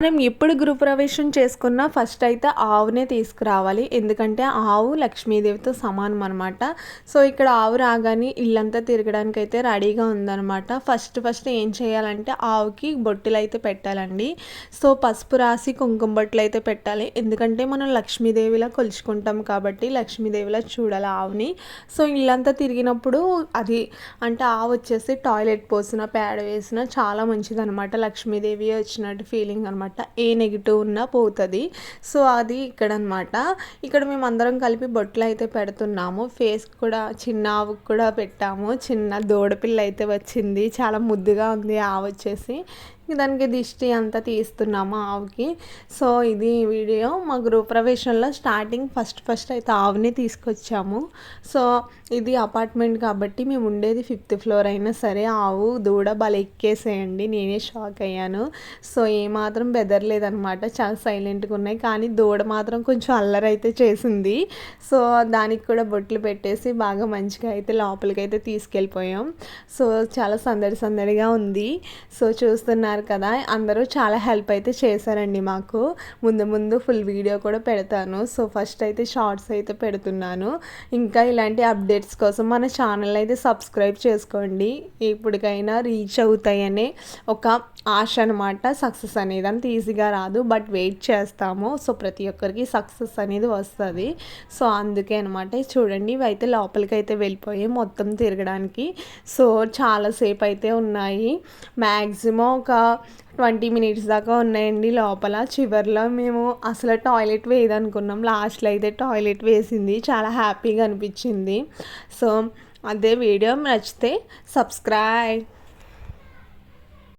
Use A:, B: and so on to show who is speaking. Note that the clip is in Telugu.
A: మనం ఎప్పుడు గృహప్రవేశం చేసుకున్నా ఫస్ట్ అయితే ఆవునే తీసుకురావాలి. ఎందుకంటే ఆవు లక్ష్మీదేవితో సమానం అనమాట సో ఇక్కడ ఆవు రాగానే ఇల్లంతా తిరగడానికి అయితే రెడీగా ఉందనమాట ఫస్ట్ ఫస్ట్ ఏం చేయాలంటే ఆవుకి బొట్టులు అయితే పెట్టాలండి. సో పసుపు రాసి కుంకుమ బొట్టులు అయితే పెట్టాలి. ఎందుకంటే మనం లక్ష్మీదేవిలా కొలుచుకుంటాం కాబట్టి లక్ష్మీదేవిలా చూడాలి ఆవుని. సో ఇల్లంతా తిరిగినప్పుడు అది అంటే ఆవు వచ్చేసి టాయిలెట్ పోసిన పేడ వేసిన చాలా మంచిది అనమాట లక్ష్మీదేవి వచ్చినట్టు ఫీలింగ్ అనమాట అనమాట ఏ నెగిటివ్ ఉన్నా పోతుంది. సో అది ఇక్కడ అనమాట ఇక్కడ మేము అందరం కలిపి బొట్లు అయితే పెడుతున్నాము. ఫేస్ కూడా చిన్న ఆవుకు కూడా పెట్టాము. చిన్న దూడపిల్ల అయితే వచ్చింది. చాలా ముద్దుగా ఉంది ఆవు వచ్చేసి. దానికి దిష్టి అంతా తీస్తున్నాము ఆవుకి. సో ఇది వీడియో మా గృహప్రవేశంలో స్టార్టింగ్ ఫస్ట్ ఫస్ట్ అయితే ఆవుని తీసుకొచ్చాము. సో ఇది అపార్ట్మెంట్ కాబట్టి మేము ఉండేది ఫిఫ్త్ ఫ్లోర్ అయినా సరే ఆవు దూడ బల ఎక్కేసేయండి నేనే షాక్ అయ్యాను. సో ఏమాత్రం బెదరలేదనమాట చాలా సైలెంట్గా ఉన్నాయి. కానీ దూడ మాత్రం కొంచెం అల్లరైతే చేసింది. సో దానికి కూడా బొట్లు పెట్టేసి బాగా మంచిగా అయితే లోపలికి అయితే తీసుకెళ్ళిపోయాం. సో చాలా సందడి సందడిగా ఉంది. సో చూస్తున్నారు ఉన్నారు కదా అందరూ చాలా హెల్ప్ అయితే చేశారండి మాకు. ముందు ముందు ఫుల్ వీడియో కూడా పెడతాను. సో ఫస్ట్ అయితే షార్ట్స్ అయితే పెడుతున్నాను. ఇంకా ఇలాంటి అప్డేట్స్ కోసం మన ఛానల్ అయితే సబ్స్క్రైబ్ చేసుకోండి. ఇప్పటికైనా రీచ్ అవుతాయనే ఒక ఆశ అనమాట సక్సెస్ అనేది అంత ఈజీగా రాదు బట్ వెయిట్ చేస్తాము. సో ప్రతి ఒక్కరికి సక్సెస్ అనేది వస్తుంది. సో అందుకే అనమాట చూడండి ఇవి అయితే లోపలికి అయితే వెళ్ళిపోయి మొత్తం తిరగడానికి. సో చాలాసేపు అయితే ఉన్నాయి. మ్యాక్సిమం ఒక ట్వంటీ మినిట్స్ దాకా ఉన్నాయండి లోపల. చివరిలో మేము అసలు టాయిలెట్ వేయదనుకున్నాం. లాస్ట్లో అయితే టాయిలెట్ వేసింది. చాలా హ్యాపీగా అనిపించింది. సో అదే వీడియో నచ్చితే సబ్స్క్రైబ్